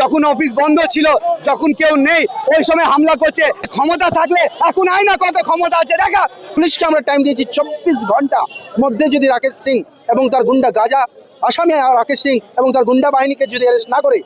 যখন অফিস বন্ধ ছিল, যখন কেউ নেই, ওই সময় হামলা করছে। ক্ষমতা থাকলে এখন আয় না কত ক্ষমতা আছে? দেখা। পুলিশকে আমরা টাইম দিয়েছি চব্বিশ ঘণ্টা মধ্যে যদি রাকেশ সিং এবং তার গুন্ডা গাজা আসামে রাকেশ সিং এবং তার গুন্ডা বাহিনীকে যদি অ্যারেস্ট না করে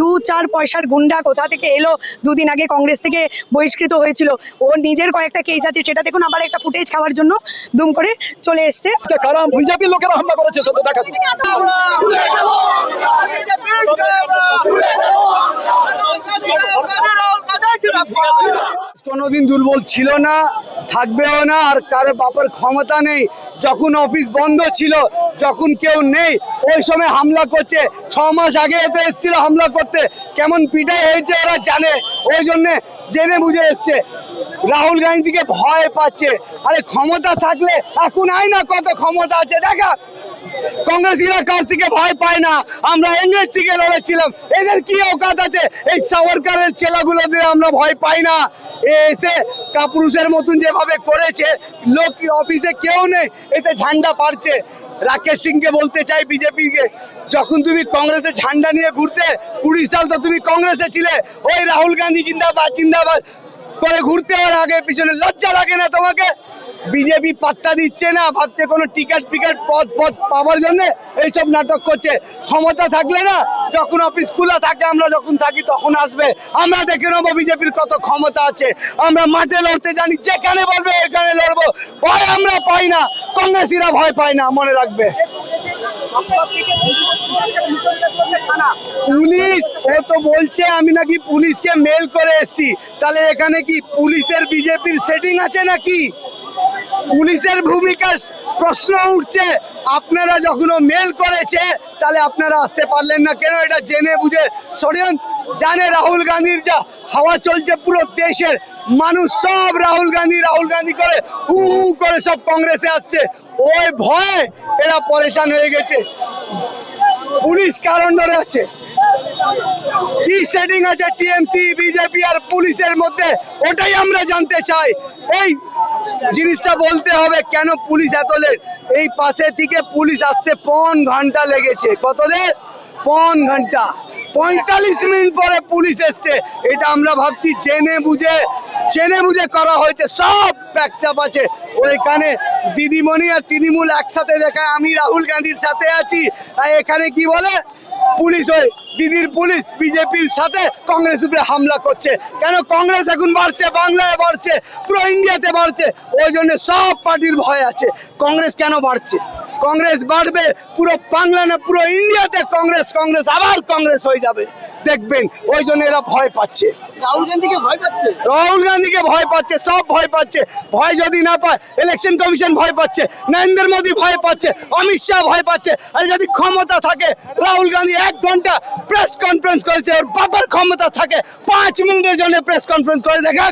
দু চার পয়সার গুন্ডা কোথা থেকে এলো? দুদিন আগে কংগ্রেস থেকে বহিষ্কৃত হয়েছিল। ওর নিজের কয়েকটা কেস আছে সেটা দেখুন আবার একটা ফুটেজ খাওয়ার জন্য দুম করে চলে এসছে। কারণ বিজেপির লোকেরা হামলা করেছে? তো দেখা কোনোদিন দুর্বল ছিল না থাকবেও না আর কারও বাপের ক্ষমতা নেই। যখন অফিস বন্ধ ছিল যখন কেউ নেই ওই সময় হামলা করছে। ছ মাস আগে তো এসেছিল হামলা করতে। কেমন পিটাই হয়েছে ওরা জানে। ওই জন্যে জেনে বুঝে এসছে। রাহুল গান্ধীকে ভয় পাচ্ছে। আরে ক্ষমতা থাকলে এখন আয় না কত ক্ষমতা আছে? দেখা। কংগ্রেসীরা কার থেকে ভয় পায় না। আমরা ইংরেজ থেকে লড়েছিলাম। এদের কি অকাত আছে? এই সাওয়ারকারের চেলাগুলোদের আমরা ভয় পাই না। এসে কাপুরুষের মতন যেভাবে করেছে, লোক অফিসে কেউ নেই? এতে ঝান্ডা পারছে রাকেশ সিংকে বলতে চাই বিজেপিকে, যখন তুমি কংগ্রেসে ঝান্ডা নিয়ে ঘুরতে, কুড়ি সাল তো তুমি কংগ্রেসে ছিলে, ওই রাহুল গান্ধী জিন্দাবাদ জিন্দাবাদ, করে ঘুরতে আর আগে পিছনে লজ্জা লাগে না তোমাকে? বিজেপি পাত্তা দিচ্ছে না, ভাবছে কোনো টিকিট ফিকেট, পদ পদ পাওয়ার জন্য এইসব নাটক করছে। ক্ষমতা থাকলে না, যখন অফিস খোলা থাকে, আমরা যখন থাকি তখন আসবে। আমরা দেখে নেব বিজেপির কত ক্ষমতা আছে। আমরা মাঠে লড়তে জানি, যেখানে বলবে এখানে লড়বো। ভয় আমরা পাই না, কংগ্রেসীরা ভয় পায় না, মনে রাখবে। পুলিশ, ও তো বলছে, আমি নাকি পুলিশকে মেল করে এসছি। তাহলে এখানে কি পুলিশের, বিজেপির সেটিং আছে নাকি? পুলিশের ভূমিকা প্রশ্ন উঠছে। আপনারা যখন মেল করেছে, তাহলে আপনারা আসতে পারলেন না কেন? এটা জেনে বুঝে ষড়যন্ত্র জানে রাহুল গান্ধীর যা হাওয়া চলছে পুরো দেশের। মানুষ সব রাহুল গান্ধী রাহুল গান্ধী করে হু হু করে সব কংগ্রেসে আসছে। ওই ভয়ে এরা পরেশান হয়ে গেছে। পুলিশ কারণ ধরে আছে। কি সেটিং আছে? টিএমসি বিজেপি আর পুলিশের মধ্যে? ওটাই আমরা জানতে চাই। এই জিনিসটা বলতে হবে, কেন পুলিশ এত লেট এই পাশে থেকে পুলিশ আসতে পন ঘণ্টা লেগেছে। কত দের পন ঘণ্টা। পঁয়তাল্লিশ মিনিট পরে পুলিশ এসছে। এটা আমরা ভাবছি, জেনে বুঝে জেনে বুঝে করা হয়েছে। সব প্যাকচাপ আছে। ওইখানে দিদিমণি আর তৃণমূল একসাথে দেখায়। আমি রাহুল গান্ধীর সাথে আছি। এখানে কি বলে? পুলিশ ওই দিদির পুলিশ বিজেপির সাথে কংগ্রেস উপরে হামলা করছে। কেন কংগ্রেস এখন বাড়ছে? বাংলায় বাড়ছে, প্রো ইন্ডিয়াতে বাড়ছে। ওই জন্য সব পার্টির ভয় আছে। কংগ্রেস কেন বাড়ছে? কংগ্রেস বাড়বে পুরো বাংলা না পুরো ইন্ডিয়াতে কংগ্রেস কংগ্রেস আবার কংগ্রেস হয়ে যাবে। দেখবেন ওই জন্য এরা ভয় পাচ্ছে। রাহুল গান্ধীকে ভয় পাচ্ছে? রাহুল গান্ধীকে ভয় পাচ্ছে সব ভয় পাচ্ছে। ভয় যদি না পায় ইলেকশন কমিশন ভয় পাচ্ছে নরেন্দ্র মোদী ভয় পাচ্ছে অমিত শাহ ভয় পাচ্ছে। আর যদি ক্ষমতা থাকে রাহুল গান্ধী এক ঘণ্টা প্রেস কনফারেন্স করেছে ওর বাবার ক্ষমতা থাকে পাঁচ মিনিটের জন্য প্রেস কনফারেন্স করে দেখা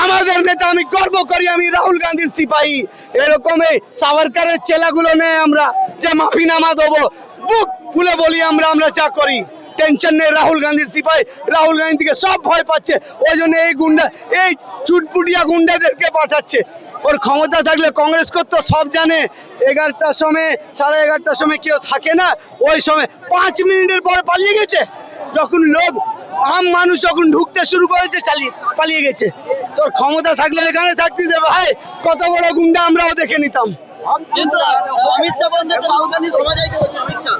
আমাদের নেতা আমি গর্ব করি, আমি রাহুল গান্ধীর সিপাহী। এরকমই সাভারকারের চেলাগুলো নেই আমরা, যে মাফিনামা দেবো, বুক খুলে বলি আমরা আমরা যা করি। টেনশন নেই, রাহুল গান্ধীর সিপাহী, রাহুল গান্ধী থেকে সব ভয় পাচ্ছে। ওই জন্য এই গুন্ডা, এই চুটপুটিয়া গুন্ডাদেরকে পাঠাচ্ছে। ওর ক্ষমতা থাকলে কংগ্রেস করতো, সব জানে। এগারোটার সময়, সাড়ে এগারোটার সময় কেউ থাকে না। ওই সময় পাঁচ মিনিটের পরে পালিয়ে গেছে। যখন লোক, আম মানুষ যখন ঢুকতে শুরু করেছে, চালিয়ে, পালিয়ে গেছে। তোর ক্ষমতা থাকলে এখানে থাকতে দেবে ভাই কত বড় গুন্ডা আমরাও দেখে নিতাম কিন্তু অমিত শাহ বলছে তো রাহুল গান্ধী ক্ষমা চাইতে বলছে অমিত শাহ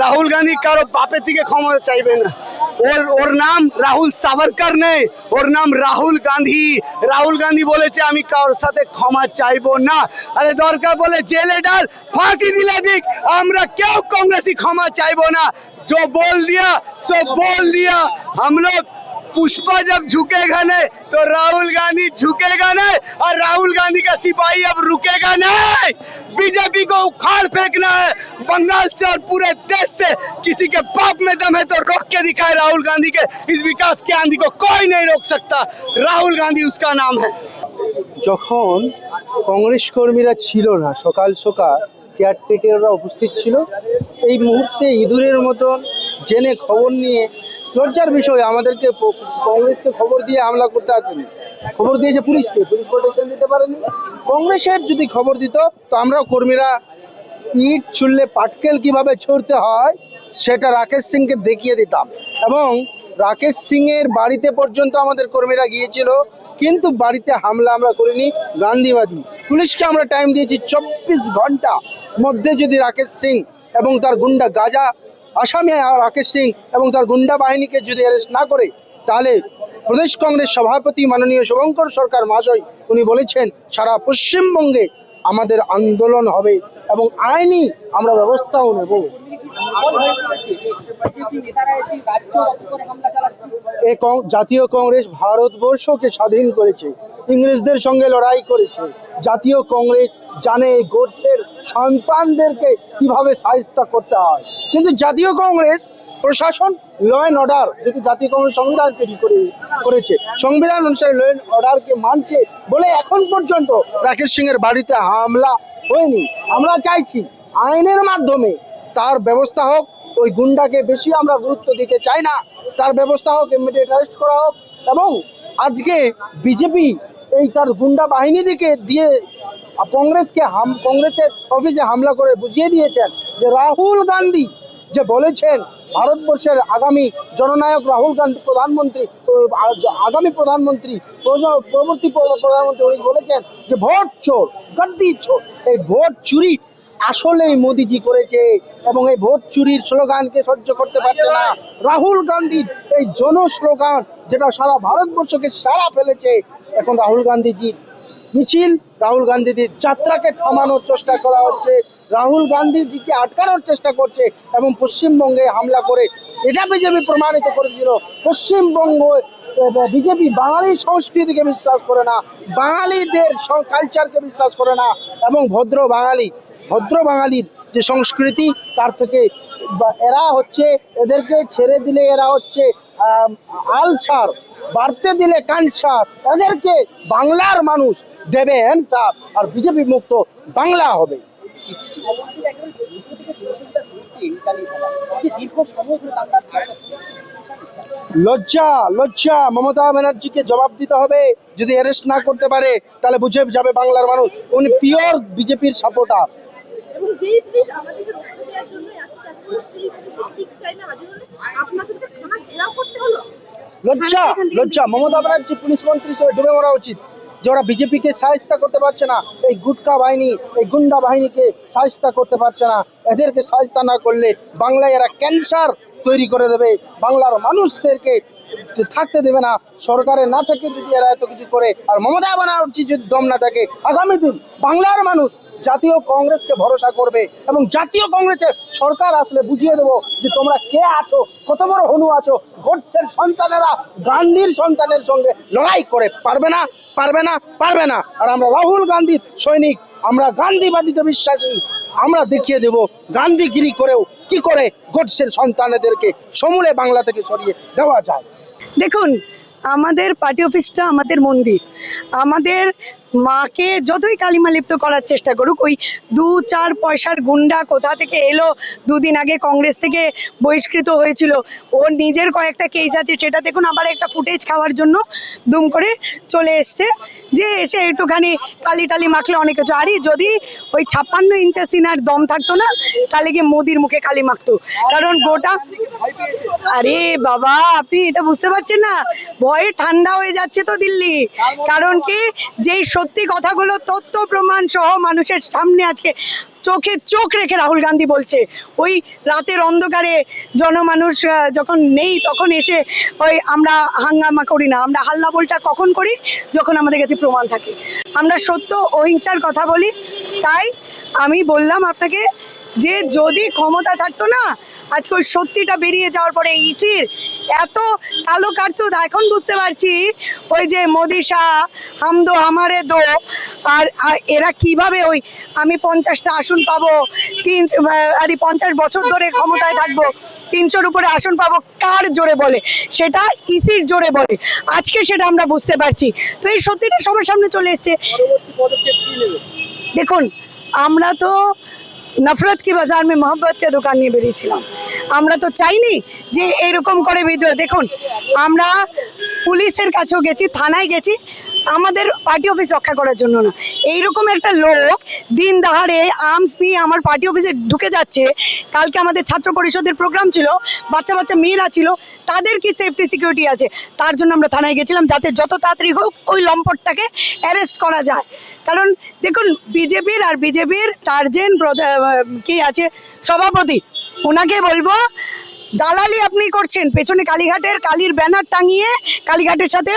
রাহুল গান্ধী কারো বাপের থেকে ক্ষমা চাইবে না ওর ওর নাম রাহুল সাভারকার নেই ওর নাম রাহুল গান্ধী রাহুল গান্ধী বলেছে আমি কারোর সাথে ক্ষমা চাইবো না আরে দরকার বলে জেলে ডাল ফাঁসি দিলে দিক আমরা কেউ কংগ্রেসি ক্ষমা চাইবো না जो बोल दिया सो बोल दिया हम लोग पुष्पा जब झुकेगा नहीं तो राहुल गांधी झुकेगा नहीं और राहुल गांधी का सिपाही अब रुकेगा नहीं बीजेपी को उखाड़ फेंकना है बंगाल से और पूरे देश से किसी के बाप में दम है तो रोक के दिखाए राहुल गांधी के इस विकास के आंधी को कोई नहीं रोक सकता राहुल गांधी उसका नाम है যখন কংগ্রেস কর্মীরা ছিল না সকাল সকাল কেয়ারটেকাররা উপস্থিত ছিল এই মুহূর্তে ইঁদুরের মতন জেনে খবর নিয়ে লজ্জার বিষয়, আমাদেরকে কংগ্রেসকে খবর দিয়ে হামলা করতে আসেনি। খবর দিয়েছে পুলিশকে, পুলিশ প্রোটেকশন দিতে পারেনি। কংগ্রেসের যদি খবর দিত, তো আমরাও কর্মীরা ইট ছুড়লে পাটকেল কীভাবে ছড়তে হয়, সেটা রাকেশ সিংকে দেখিয়ে দিতাম। এবং রাকেশ সিংয়ের বাড়িতে পর্যন্ত আমাদের কর্মীরা গিয়েছিল, কিন্তু বাড়িতে হামলা আমরা করিনি, গান্ধীবাদী। পুলিশকে আমরা টাইম দিয়েছি চব্বিশ ঘণ্টা। মধ্যে যদি রাকেশ সিং এবং তার গুন্ডা গাজা আসামি রাকেশ সিং এবং তার গুন্ডা বাহিনীকে যদি অ্যারেস্ট না করে, তাহলে প্রদেশ কংগ্রেস সভাপতি মাননীয় শুভঙ্কর সরকার মহাশয়, উনি বলেছেন, সারা পশ্চিমবঙ্গে আমাদের আন্দোলন হবে। এবং আইনি আমরা ব্যবস্থাও নেব। জাতীয় কংগ্রেস ভারতবর্ষকে স্বাধীন করেছে, ইংরেজদের সঙ্গে লড়াই করেছে। জাতীয় কংগ্রেস জানে গোডসের সন্তানদেরকে কীভাবে সাহিস্তা করতে হয়। কিন্তু জাতীয় কংগ্রেস, প্রশাসন ল অ্যান্ড অর্ডার যেহেতু জাতীয় কংগ্রেস সংবিধান তৈরি করে করেছে, সংবিধান অনুসারে ল অ্যান্ড অর্ডারকে মানছে বলে এখন পর্যন্ত রাকেশ সিং এর বাড়িতে হামলা হয়নি। আমরা চাইছি আইনের মাধ্যমে তার ব্যবস্থা হোক, ওই গুন্ডাকে বেশি আমরা গুরুত্ব দিতে চাই না। তার ব্যবস্থা হোক ইমিডিয়েট অ্যারেস্ট করা হোক। এবং আজকে বিজেপি এই তার গুন্ডা বাহিনী দিকে দিয়ে কংগ্রেসকে হাম, কংগ্রেসের অফিসে হামলা করে বুঝিয়ে দিয়েছেন যে রাহুল গান্ধী যে বলেছেন ভারতবর্ষের আগামী জননায়ক রাহুল গান্ধী প্রধানমন্ত্রী, আগামী প্রধানমন্ত্রী পরবর্তী প্রধানমন্ত্রী উনি বলেছেন যে ভোট চোর গদ্দি চোর, এই ভোট চুরি আসলেই মোদিজি করেছে এবং এই ভোট চুরির স্লোগানকে সহ্য করতে পারছে না। রাহুল গান্ধীর এই জন স্লোগান যেটা সারা ভারতবর্ষকে সারা ফেলেছে। এখন রাহুল গান্ধীজির মিছিল, রাহুল গান্ধীজির যাত্রাকে থামানোর চেষ্টা করা হচ্ছে। রাহুল গান্ধীজিকে আটকানোর চেষ্টা করছে এবং পশ্চিমবঙ্গে হামলা করে এটা বিজেপি প্রমাণিত করেছিল। পশ্চিমবঙ্গ বিজেপি বাঙালি সংস্কৃতিকে বিশ্বাস করে না, বাঙালিদের কালচারকে বিশ্বাস করে না এবং ভদ্র বাঙালি, ভদ্র বাঙালির যে সংস্কৃতি, তার থেকে এরা হচ্ছে এদেরকে ছেড়ে দিলে এরা হচ্ছে আলসার, বাড়তে দিলে ক্যান্সার, এদেরকে বাংলার মানুষ দেবে, অ্যান্সার। আর বিজেপি মুক্ত বাংলা হবে। লজ্জা লজ্জা। মমতা ব্যানার্জিকে জবাব দিতে হবে। যদি অ্যারেস্ট না করতে পারে, তাহলে বুঝে যাবে বাংলার মানুষ। উনি পিওর বিজেপির সাপোর্টার এবং যেই রক্ষা দেওয়ার জন্য আজকে এত সেই পুলিশের ঠিক টাইমে হাজির হলে আপনাদেরকে থানা ঘেরাও করতে হলো লজ্জা লজ্জা। মমতা ব্যানার্জি পুলিশ মন্ত্রী হিসেবে ডুবে মরা উচিত। যে ওরা বিজেপিকে সাহিস্তা করতে পারছে না এই গুটকা বাহিনী এই গুন্ডা বাহিনীকে সাহিস্তা করতে পারছে না। এদেরকে সাহিস্তা না করলে বাংলায় এরা ক্যান্সার তৈরি করে দেবে। বাংলার মানুষদেরকে থাকতে দেবে না, সরকারে না থেকে যদি এরা এত কিছু করে, আর মমতা ব্যানার্জি যদি দম না থাকে, আগামী দিন বাংলার মানুষ জাতীয় কংগ্রেসকে ভরসা করবে এবং জাতীয় কংগ্রেসের সরকার আসলে বুঝিয়ে দেবো যে তোমরা কে আছো, কত বড় হনু আছো গোডসের সন্তানেরা গান্ধীর সন্তানের সঙ্গে লড়াই করে পারবে না পারবে না পারবে না। আর আমরা রাহুল গান্ধীর সৈনিক, আমরা গান্ধীবাদীতে বিশ্বাসী, আমরা দেখিয়ে দেব গান্ধীগিরি করেও কি করে গোডসের সন্তানেদেরকে সমূলে বাংলা থেকে সরিয়ে দেওয়া যায়। দেখুন আমাদের পার্টি অফিসটা আমাদের মন্দির। আমাদের মাকে যতই কালিমা লিপ্ত করার চেষ্টা করুক, ওই দু চার পয়সার গুন্ডা কোথা থেকে এলো, দুদিন আগে কংগ্রেস থেকে বহিষ্কৃত হয়েছিল ওর নিজের কয়েকটা কেস আছে, সেটা দেখুন, আবার একটা ফুটেজ খাওয়ার জন্য দুম করে চলে এসছে, যে এসে একটুখানি কালি টালি মাখলে অনেক কিছু। আরই যদি ওই ছাপ্পান্ন ইঞ্চের সিনার দম থাকতো না, তাহলে গিয়ে মোদির মুখে কালি মাখতো। কারণ গোটা আরে বাবা, আপনি এটা বুঝতে পারছেন না? ভয়ে ঠান্ডা হয়ে যাচ্ছে তো দিল্লি। কারণ কি, যেই সত্যি কথাগুলো তথ্য প্রমাণ সহ মানুষের সামনে আজকে চোখে চোখ রেখে রাহুল গান্ধী বলছে। ওই রাতের অন্ধকারে জনমানুষ যখন নেই তখন এসে ওই আমরা হাঙ্গামা করি না। আমরা হাল্লা বলটা কখন করি? যখন আমাদের কাছে প্রমাণ থাকে। আমরা সত্য, অহিংসার কথা বলি। তাই আমি বললাম আপনাকে যে যদি ক্ষমতা থাকতো না, আজকে ওই সত্যিটা বেরিয়ে যাওয়ার পরে ইসির এত কালো কার্তুদ এখন বুঝতে পারছি ওই যে মোদি শাহ হাম দো হামারে দো, আর এরা কীভাবে ওই আমি পঞ্চাশটা আসন পাবো, তিন আরে পঞ্চাশ বছর ধরে ক্ষমতায় থাকব, তিনশোর উপরে আসন পাবো, কার জোরে বলে? সেটা ইসির জোরে বলে। আজকে সেটা আমরা বুঝতে পারছি। তো এই সত্যিটা সবার সামনে চলে এসছে। দেখুন, আমরা তো নফরত কি বাজার মে মোহাম্মতকে দোকান নিয়ে বেরিয়েছিলাম আমরা তো চাইনি যে এরকম করে বিদ্রোহ দেখুন, আমরা পুলিশের কাছেও গেছি, থানায় গেছি আমাদের পার্টি অফিস রক্ষা করার জন্য না। এইরকম একটা লোক দিন দাহাড়ে আর্মস নিয়ে আমার পার্টি অফিসে ঢুকে যাচ্ছে। কালকে আমাদের ছাত্র পরিষদের প্রোগ্রাম ছিল, বাচ্চা বাচ্চা মেয়েরা ছিল, তাদের কি সেফটি সিকিউরিটি আছে? তার জন্য আমরা থানায় গেছিলাম, যাতে যত তাড়াতাড়ি হোক ওই লম্পটটাকে অ্যারেস্ট করা যায়। কারণ দেখুন, বিজেপির আর বিজেপির টার্জেন কি আছে, সভাপতি ওনাকে বলব দালালি আপনি করছেন। পেছনে কালীঘাটের কালীর ব্যানার টাঙিয়ে কালীঘাটের সাথে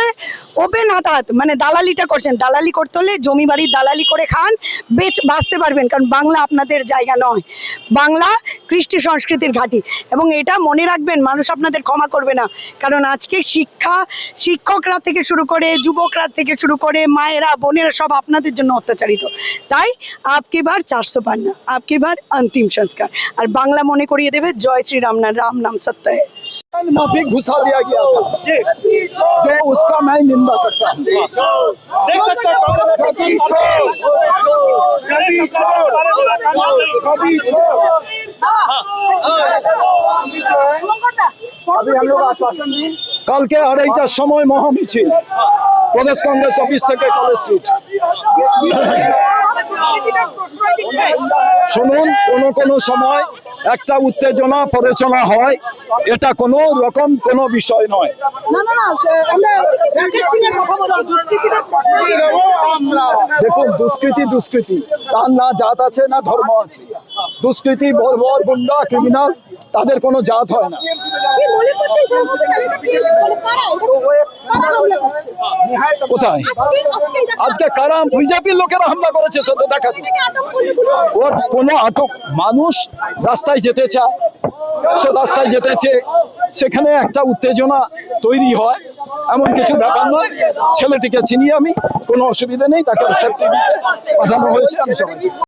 ওপেন হাতাহাত মানে দালালিটা করছেন। দালালি করতে হলে জমি বাড়ির দালালি করে খান, বেচ বাঁচতে পারবেন। কারণ বাংলা আপনাদের জায়গা নয়। বাংলা কৃষ্টি সংস্কৃতির ঘাঁটি। এবং এটা মনে রাখবেন, মানুষ আপনাদের ক্ষমা করবে না। কারণ আজকে শিক্ষা, শিক্ষকরা থেকে শুরু করে, যুবকরা থেকে শুরু করে, মায়েরা, বোনেরা সব আপনাদের জন্য অত্যাচারিত। তাই আপকি বার চারশো পান্না, আপকি বার অন্তিম সংস্কার। আর বাংলা মনে করিয়ে দেবে, জয় শ্রী রাম না রাম নাম সত্য है माफिक घुसा दिया गया था जो उसका मैं निंदा करता हूँ अभी हम लोग आश्वासन दिए কালকে আড়াইটার সময় মহামিছিল প্রদেশ কংগ্রেস অফিস থেকে কলেজ স্ট্রিট শুনুন কোনো কোনো সময় একটা উত্তেজনা প্ররোচনা হয়। এটা কোনো রকম কোনো বিষয় নয়। দেখুন দুষ্কৃতি দুষ্কৃতি। তার না জাত আছে না ধর্ম আছে। দুষ্কৃতি বর্বর গুন্ডা ক্রিমিনাল তাদের কোনো জাত হয় না কি মনে করছেন সম্ভবত এটা কি মানে কারা এটা কারা হামলা করছে কোথায়? আজকে কারা বিজেপির লোকেরা হামলা করেছে তো দেখা ওর কোনো আটক মানুষ রাস্তায় যেতে চায়। সে রাস্তায় যেতেছে সেখানে একটা উত্তেজনা তৈরি হয়। এমন কিছু ব্যাপার নয়। ছেলেটিকে চিনি আমি, কোনো অসুবিধা নেই, তাকে সেফটি দিতে পাঠানো হয়েছে। আমি